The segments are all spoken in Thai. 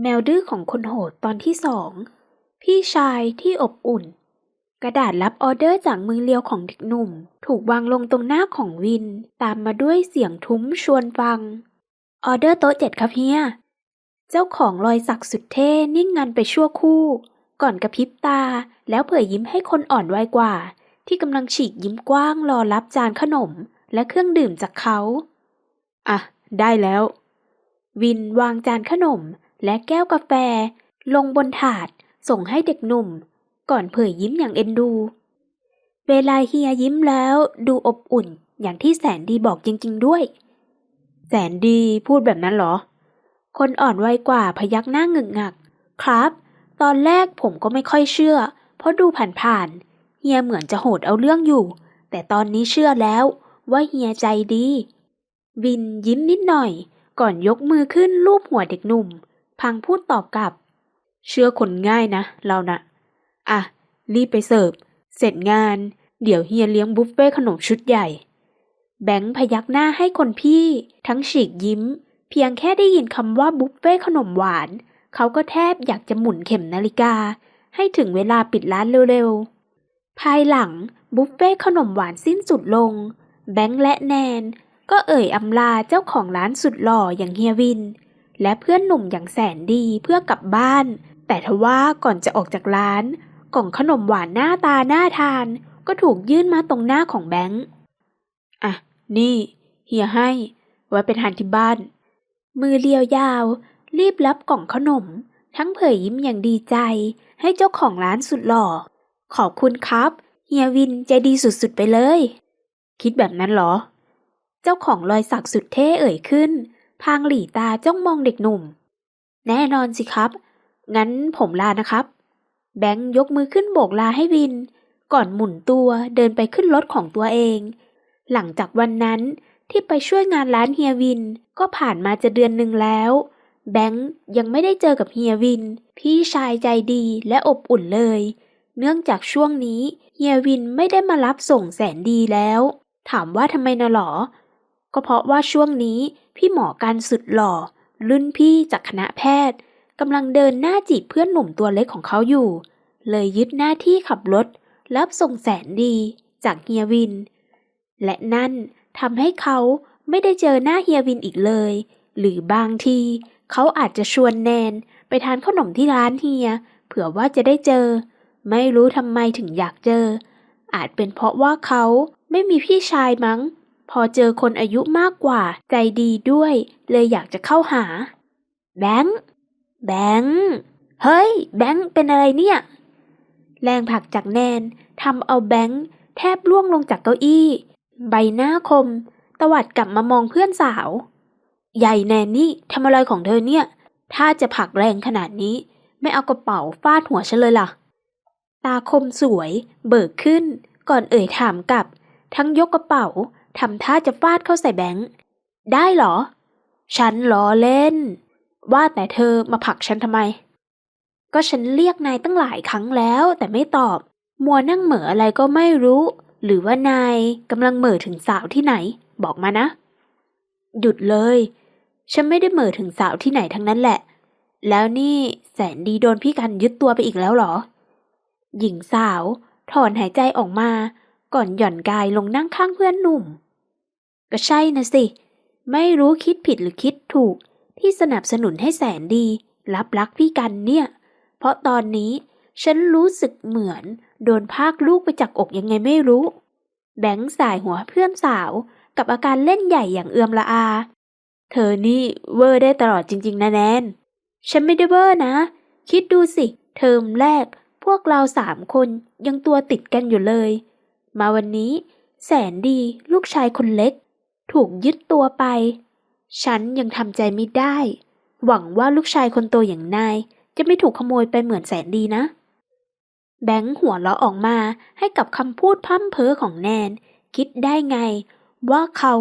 แมวดื้อของคนโหดตอนที่สอง พี่ชายที่อบอุ่น กระดาษรับออเดอร์จากมือเลียวของเด็กหนุ่ม ถูกวางลงตรงหน้าของวิน ตามมาด้วยเสียงทุ้มชวนฟัง ออเดอร์โต๊ะเจ็ดครับเฮีย เจ้าของรอยสักสุดเท่นิ่งงันไปชั่วคู่ ก่อนกระพริบตาแล้วเผยยิ้มให้คนอ่อนวัยกว่า ที่กำลังฉีกยิ้มกว้างรอรับจานขนมและเครื่องดื่มจากเขา อะ ได้แล้ว วินวางจานขนม และแก้วกาแฟ ลงบนถาดส่งให้เด็กหนุ่ม ก่อนเผยยิ้มอย่างเอ็นดู เวลาเฮียยิ้มแล้วดูอบอุ่นอย่างที่แสนดีบอกจริง ๆด้วย แสนดีพูดแบบนั้นเหรอ คนอ่อนวัยกว่าพยักหน้าหงึกงัก ครับ ตอนแรกผมก็ไม่ค่อยเชื่อ เพราะดูผ่านๆเฮียเหมือนจะโหดเอาเรื่องอยู่ แต่ตอนนี้เชื่อแล้วว่าเฮียใจดี วินยิ้มนิดหน่อย ก่อนยกมือขึ้นลูบหัวเด็กหนุ่ม พังพูดตอบกลับ เชื่อคนง่ายนะ เรานะ่ะ อะ รีบไปเสิร์ฟ เสร็จงาน เดี๋ยวเฮียเลี้ยงบุฟเฟ่ขนมชุดใหญ่ แบงค์พยักหน้าให้คนพี่ ทั้งฉีกยิ้ม เพียงแค่ได้ยินคำว่าบุฟเฟ่ขนมหวาน เขาก็แทบอยากจะหมุนเข็มนาฬิกา ให้ถึงเวลาปิดร้านเร็วๆ ภายหลังบุฟเฟ่ขนมหวานสิ้นสุดลง แบงค์และแนนก็เอ่ยอำลาเจ้าของร้านสุดหล่ออย่างเฮียวิน และเพื่อนหนุ่มอย่างแสนดีเพื่อกลับบ้าน แต่ทว่าก่อนจะออกจากร้าน กล่องขนมหวานหน้าตาน่าทาน ก็ถูกยื่นมาตรงหน้าของแบงค์อะ นี่ เฮียให้ ไว้ไปทานที่บ้าน มือเรียวยาว รีบรับกล่องขนม ทั้งเผยยิ้มอย่างดีใจ ให้เจ้าของร้านสุดหล่อ ขอบคุณครับ เฮียวินใจดีสุดๆไปเลย คิดแบบนั้นเหรอ เจ้าของรอยสักสุดเท่เอ่ยขึ้น พางหลีตาจ้องมองเด็กหนุ่ม แน่นอนสิครับ งั้นผมลานะครับ แบงค์ยกมือขึ้นโบกลาให้วิน ก่อนหมุนตัวเดินไปขึ้นรถของตัวเอง หลังจากวันนั้นที่ไปช่วยงานร้านเฮียวินก็ผ่านมาจะเดือนหนึ่งแล้ว แบงค์ยังไม่ได้เจอกับเฮียวิน พี่ชายใจดีและอบอุ่นเลย เนื่องจากช่วงนี้เฮียวินไม่ได้มารับส่งแสนดีแล้ว ถามว่าทำไมนะหรอ ก็เพราะว่าช่วงนี้พี่หมอการสุดหล่อ รุ่นพี่จากคณะแพทย์กำลังเดินหน้าจีบเพื่อนหนุ่มตัวเล็กของเขาอยู่ เลยยึดหน้าที่ขับรถรับส่งแสนดีจากเฮียวิน และนั่นทำให้เขาไม่ได้เจอหน้าเฮียวินอีกเลย หรือบางทีเขาอาจจะชวนแนนไปทานขนมที่ร้านเฮีย เผื่อว่าจะได้เจอ ไม่รู้ทำไมถึงอยากเจอ อาจเป็นเพราะว่าเขาไม่มีพี่ชายมั้ง พอเจอคนอายุมากกว่าใจดีด้วย เลยอยากจะเข้าหา แบงค์แบงค์เฮ้ย แบงค์เป็นอะไรเนี่ย แรงผลักจากแนนทำเอาแบงค์แทบล่วงลงจากเก้าอี้ ใบหน้าคม ตวัดกลับมามองเพื่อนสาว ใหญ่แนนนี่ทำอะไรของเธอเนี่ย ถ้าจะผลักแรงขนาดนี้ ไม่เอากระเป๋าฟาดหัวฉันเลยล่ะ ตาคมสวย เบิกขึ้น ก่อนเอ่ยถามกลับ ทั้งยกกระเป๋า ทำท่าจะฟาดเข้าใส่แบงค์ ได้เหรอ ฉันล้อเล่น ว่าแต่เธอมาผลักฉันทำไม ก็ฉันเรียกนายตั้งหลายครั้งแล้วแต่ไม่ตอบ มัวนั่งเหม่ออะไรก็ไม่รู้ หรือว่านายกำลังเหม่อถึงสาวที่ไหน บอกมานะ หยุดเลย ฉันไม่ได้เหม่อถึงสาวที่ไหนทั้งนั้นแหละ แล้วนี่แสนดีโดนพี่กันยึดตัวไปอีกแล้วเหรอ หญิงสาว ถอนหายใจออกมา ก่อนหย่อนกายลงนั่งข้างเพื่อนหนุ่ม ก็ใช่นะสิ ไม่รู้คิดผิดหรือคิดถูก ที่สนับสนุนให้แสนดี รับรักพี่กันเนี่ย เพราะตอนนี้ฉันรู้สึกเหมือน โดนพากลูกไปจากอกยังไงไม่รู้ แบงค์สายหัวเพื่อนสาวกับอาการเล่นใหญ่อย่างเอือมละอา เธอนี่เวอร์ได้ตลอดจริง ๆ นะแนน ฉันไม่ได้เวอร์นะ คิดดูสิ เทอมแรก พวกเราสามคนยังตัวติดกันอยู่เลย มาวันนี้ แสนดีลูกชายคนเล็ก ถูกยึดตัวไป ฉันยังทำใจไม่ได้ หวังว่าลูกชายคนโตอย่างนาย จะไม่ถูกขโมยไปเหมือนแสนดีนะ แบงค์หัวเราะออกมาให้กับคำพูดพร่ำเพ้อของแนน คิดได้ไง ว่าเขา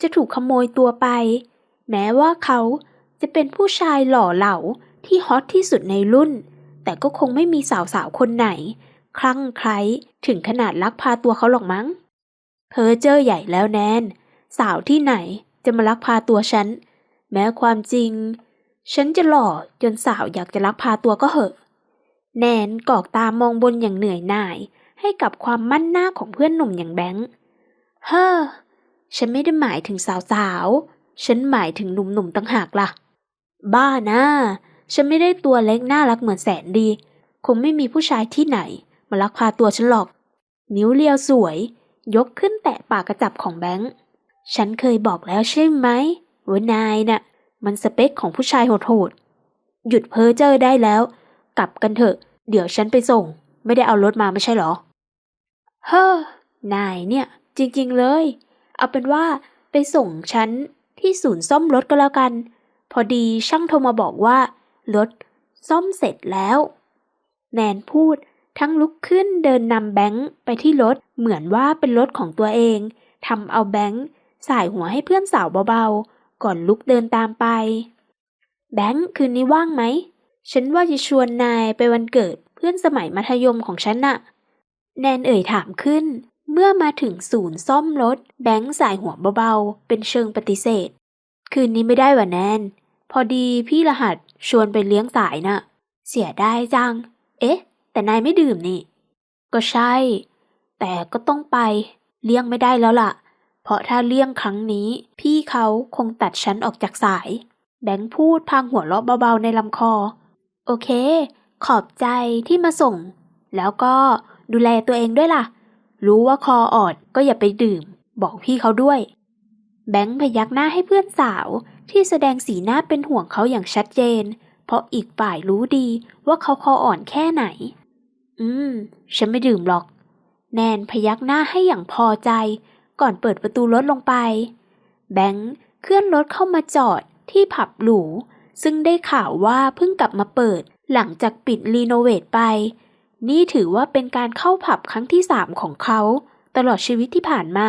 จะถูกขโมยตัวไป แม้ว่าเขาจะเป็นผู้ชายหล่อเหลาที่ฮอตที่สุดในรุ่น แต่ก็คงไม่มีสาวๆคนไหน คลั่งไคล้ถึงขนาดลักพาตัวเขาหรอกมั้ง เพอเจอใหญ่แล้วแนน สาวที่ไหนจะมาลักพาตัวฉัน แม้ความจริง ฉันจะหล่อจนสาวอยากจะลักพาตัวก็เหอะ แนนกอกตามองบนอย่างเหนื่อยหน่าย ให้กับความมั่นหน้าของเพื่อนหนุ่มอย่างแบงค์ เฮ้อ ฉันไม่ได้หมายถึงสาวๆ ฉันหมายถึงหนุ่มๆตั้งหากล่ะ บ้านะฉันไม่ได้ตัวเล็กน่ารักเหมือนแสนดี คงไม่มีผู้ชายที่ไหน มาลักพาตัวฉันหรอก นิ้วเลียวสวย ยกขึ้นแตะปากกระจับของแบงค์ ฉันเคยบอกแล้วใช่ไหมว่านายน่ะ มันสเปคของผู้ชายโหดๆ หยุดเพ้อเจ้อได้แล้ว กลับกันเถอะ เดี๋ยวฉันไปส่ง ไม่ได้เอารถมาไม่ใช่หรอ เฮ้อนายเนี่ย จริงๆเลย เอาเป็นว่าไปส่งฉันที่ศูนย์ซ่อมรถก็แล้วกัน พอดีช่างโทรมาบอกว่า รถซ่อมเสร็จแล้ว แนนพูด ทั้งลุกขึ้นเดินนำแบงค์ไปที่รถเหมือนว่าเป็นรถของตัวเองทำเอาแบงค์สายหัวให้เพื่อนสาวเบาๆ ก่อนลุกเดินตามไป แบงค์คืนนี้ว่างไหม ฉันว่าจะชวนนายไปวันเกิดเพื่อนสมัยมัธยมของฉันน่ะ แนนเอ่ยถามขึ้น เมื่อมาถึงศูนย์ซ่อมรถ แบงค์สายหัวเบาๆ เป็นเชิงปฏิเสธ คืนนี้ไม่ได้ว่ะแนน พอดีพี่รหัสชวนไปเลี้ยงสายน่ะ เสียไดายจัง เอ๊ะ แต่นายไม่ดื่มนี่ ก็ใช่ แต่ก็ต้องไป เลี่ยงไม่ได้แล้วล่ะ เพราะถ้าเลี่ยงครั้งนี้ พี่เขาคงตัดฉันออกจากสาย แบงค์พูดพางหัวเราะเบาๆในลำคอ โอเค ขอบใจที่มาส่ง แล้วก็ดูแลตัวเองด้วยล่ะ รู้ว่าคออ่อดก็อย่าไปดื่ม บอกพี่เขาด้วย แบงค์พยักหน้าให้เพื่อนสาวที่แสดงสีหน้าเป็นห่วงเขาอย่างชัดเจน เพราะอีกฝ่ายรู้ดีว่าเขาคออ่อนแค่ไหน อืม ฉันไม่ดื่มหรอก แนนพยักหน้าให้อย่างพอใจ ก่อนเปิดประตูรถลงไป แบงค์เคลื่อนรถเข้ามาจอดที่ผับหรู ซึ่งได้ข่าวว่าเพิ่งกลับมาเปิด หลังจากปิดรีโนเวทไป นี่ถือว่าเป็นการเข้าผับครั้งที่สามของเขา ตลอดชีวิตที่ผ่านมา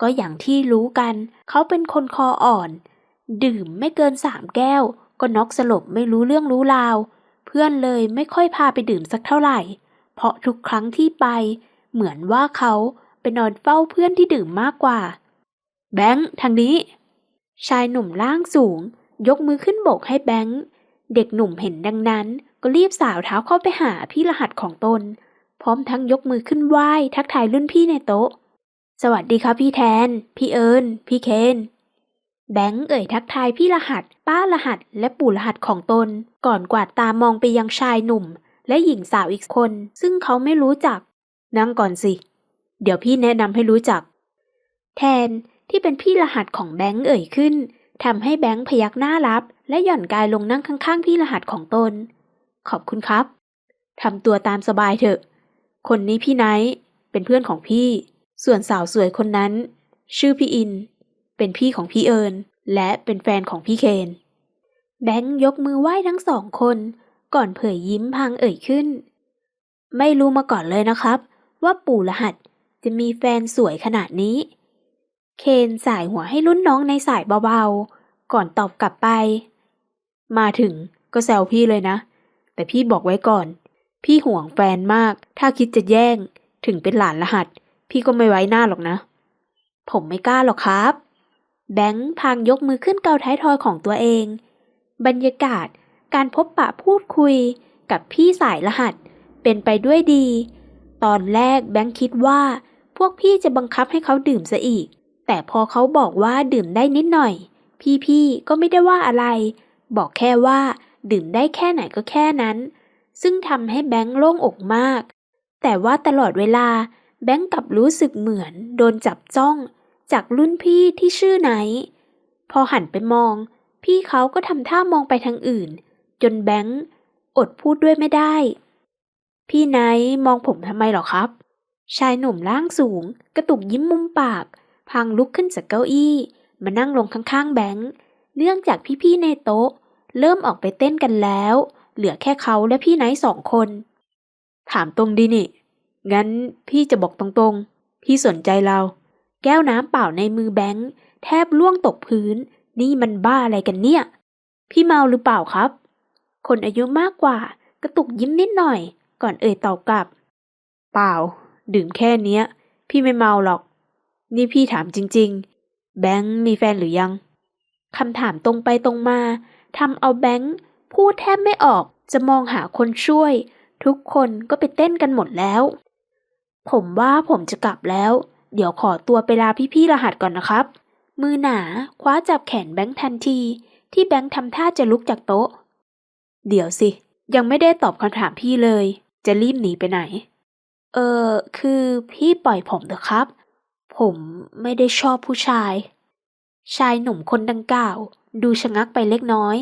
ก็อย่างที่รู้กัน เขาเป็นคนคออ่อน ดื่มไม่เกินสามแก้ว ก็น็อกสลบไม่รู้เรื่องรู้ราว เพื่อนเลยไม่ค่อยพาไปดื่มสักเท่าไหร่ เพราะทุกครั้งที่ไป เหมือนว่าเขาไปนอนเฝ้าเพื่อนที่ดื่มมากกว่า แบงค์ทางนี้ ชายหนุ่มร่างสูง ยกมือขึ้นโบกให้แบงค์เด็กหนุ่มเห็นดังนั้นก็รีบสาวเท้าเข้าไปหาพี่รหัสของตน พร้อมทั้งยกมือขึ้นไหว้ทักทายรุ่นพี่ในโต๊ะ สวัสดีครับพี่แทน พี่เอิญพี่เคนแบงค์เอ่ยทักทายพี่รหัส ป้ารหัสและปู่รหัสของตน ก่อนกวาดตามองไปยังชายหนุ่ม และหญิงสาวอีกคน ซึ่งเขาไม่รู้จัก นั่งก่อนสิ เดี๋ยวพี่แนะนำให้รู้จัก แทนที่เป็นพี่รหัสของแบงค์เอ่ยขึ้นทำให้แบงค์พยักหน้ารับ และหย่อนกายลงนั่งข้างๆ พี่รหัสของตน ขอบคุณครับทำตัวตามสบายเถอะ คนนี้พี่ไนท์เป็นเพื่อนของพี่ ส่วนสาวสวยคนนั้น ชื่อพี่อิน เป็นพี่ของพี่เอิญและเป็นแฟนของพี่เคน แบงค์ยกมือไหว้ทั้งสองคน ก่อนเผยยิ้มพลางเอ่ยขึ้น ไม่รู้มาก่อนเลยนะครับ ว่าปู่รหัสจะมีแฟนสวยขนาดนี้ เคนสายหัวให้รุ่นน้องในสายเบาๆ ก่อนตอบกลับไป มาถึงก็แซวพี่เลยนะ แต่พี่บอกไว้ก่อน พี่ห่วงแฟนมาก ถ้าคิดจะแย่ง ถึงเป็นหลานรหัส พี่ก็ไม่ไว้หน้าหรอกนะ ผมไม่กล้าหรอกครับ แบงค์พางยกมือขึ้นเกาท้ายทอยของตัวเอง บรรยากาศ การพบปะพูดคุยกับพี่สายรหัส เป็นไปด้วยดี ตอนแรกแบงค์คิดว่า พวกพี่จะบังคับให้เขาดื่มซะอีก แต่พอเขาบอกว่าดื่มได้นิดหน่อย พี่ๆก็ไม่ได้ว่าอะไร บอกแค่ว่า ดื่มได้แค่ไหนก็แค่นั้น ซึ่งทำให้แบงค์โล่งอกมาก แต่ว่าตลอดเวลาแบงค์กลับรู้สึกเหมือนโดนจับจ้อง จากรุ่นพี่ที่ชื่อไหน พอหันไปมอง พี่เขาก็ทำท่ามองไปทางอื่น จนแบงค์อดพูดด้วยไม่ได้ พี่ไนท์มองผมทำไมหรอครับ ชายหนุ่มร่างสูง กระตุกยิ้มมุมปาก พังลุกขึ้นจากเก้าอี้ มานั่งลงข้างๆแบงค์ เนื่องจากพี่ๆในโต๊ะ เริ่มออกไปเต้นกันแล้ว เหลือแค่เขาและพี่ไนท์สองคน ถามตรงดีนี่ งั้นพี่จะบอกตรงๆ พี่สนใจเรา แก้วน้ำเปล่าในมือแบงค์แทบล่วงตกพื้น นี่มันบ้าอะไรกันเนี่ย พี่เมาหรือเปล่าครับ คนอายุมากกว่า กระตุกยิ้มนิดหน่อย ก่อนเอ่ยตอบกลับ เปล่า ดื่มแค่เนี้ย พี่ไม่เมาหรอก นี่พี่ถามจริง ๆ แบงค์มีแฟนหรือยังคำถามตรงไปตรงมาทำเอาแบงค์พูดแทบไม่ออกจะมองหาคนช่วย ทุกคนก็ไปเต้นกันหมดแล้ว ผมว่าผมจะกลับแล้ว เดี๋ยวขอตัวไปลาพี่ๆรหัสก่อนนะครับ มือหนาคว้าจับแขนแบงค์ทันที ที่แบงค์ทำท่าจะลุกจากโต๊ะ เดี๋ยวสิ ยังไม่ได้ตอบคำถามพี่เลย จะรีบหนีไปไหน เออ คือพี่ปล่อยผมเถอะครับ ผมไม่ได้ชอบผู้ชาย ชายหนุ่มคนดังกล่าว ดูชะงักไปเล็กน้อย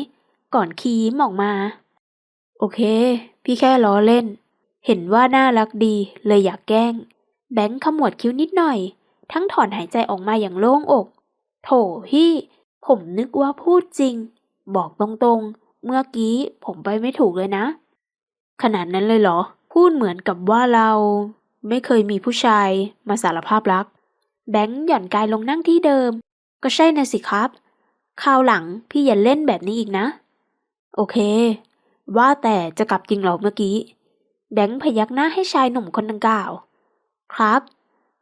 ก่อนคีมออกมา โอเค พี่แค่ล้อเล่น เห็นว่าน่ารักดีเลยอยากแกล้ง แบงค์ขมวดคิ้วนิดหน่อย ทั้งถอนหายใจออกมาอย่างโล่งอก โถพี่ ผมนึกว่าพูดจริง บอกตรงๆ เมื่อกี้ผมไปไม่ถูกเลยนะ ขนาดนั้นเลยเหรอ พูดเหมือนกับว่าเราไม่เคยมีผู้ชายมาสารภาพรัก แบงค์หย่อนกายลงนั่งที่เดิม ก็ใช่นะสิครับ คราวหลังพี่อย่าเล่นแบบนี้อีกนะ โอเค ว่าแต่จะกลับจริงเหรอเมื่อกี้ แบงค์พยักหน้าให้ชายหนุ่มคนดังกล่าว ครับ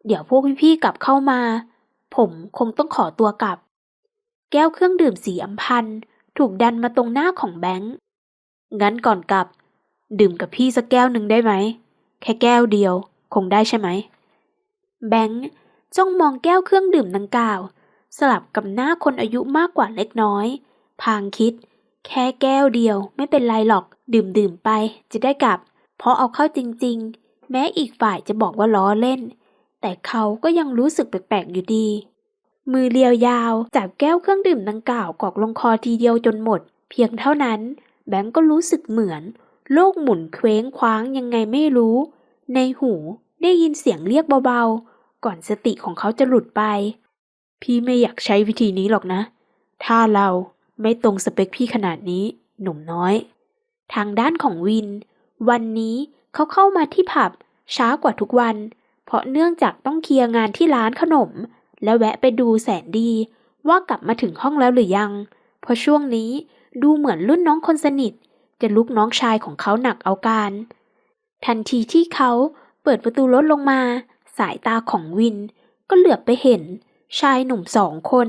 เดี๋ยวพวกพี่ๆกลับเข้ามา ผมคงต้องขอตัวกลับ แก้วเครื่องดื่มสีอัมพันธ์ ถูกดันมาตรงหน้าของแบงค์ งั้นก่อนกลับ ดื่มกับพี่สักแก้วหนึ่งได้ไหม แค่แก้วเดียว คงได้ใช่ไหม แบงค์จ้องมองแก้วเครื่องดื่มดังกล่าว สลับกับหน้าคนอายุมากกว่าเล็กน้อย พางคิด แค่แก้วเดียวไม่เป็นไรหรอก ดื่มดื่มๆไป จะได้กลับ เพราะเอาเข้าจริง ๆ แม้อีกฝ่ายจะบอกว่าล้อเล่น แต่เขาก็ยังรู้สึกแปลกๆอยู่ดี มือเรียวยาวจับแก้วเครื่องดื่มดังกล่าวกอกลงคอทีเดียวจนหมด เพียงเท่านั้น แบงก์ก็รู้สึกเหมือน โลกหมุนเคว้งคว้างยังไงไม่รู้ ในหูได้ยินเสียงเรียกเบาๆ ก่อนสติของเขาจะหลุดไป พี่ไม่อยากใช้วิธีนี้หรอกนะ ถ้าเราไม่ตรงสเปคพี่ขนาดนี้ หนุ่มน้อย ทางด้านของวิน วันนี้เขาเข้ามาที่ผับ ช้ากว่าทุกวัน เพราะเนื่องจากต้องเคลียร์งานที่ร้านขนม และแวะไปดูแสนดีว่ากลับมาถึงห้องแล้วหรือยัง เพราะช่วงนี้ดูเหมือนรุ่นน้องคนสนิท จะลุกน้องชายของเขาหนักเอาการ ทันทีที่เขาเปิดประตูรถลงมา สายตาของวิน ก็เหลือบไปเห็น ชายหนุ่มสองคน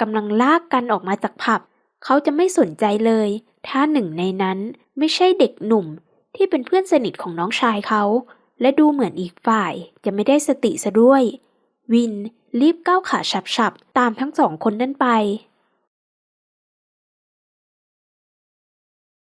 กำลังลากกันออกมาจากผับ เขาจะไม่สนใจเลย ถ้าหนึ่งในนั้นไม่ใช่เด็กหนุ่มที่เป็นเพื่อนสนิทของน้องชายเขา และดูเหมือนอีกฝ่ายจะไม่ได้สติซะด้วย วินรีบก้าวขาฉับๆ ตามทั้งสองคนนั่นไป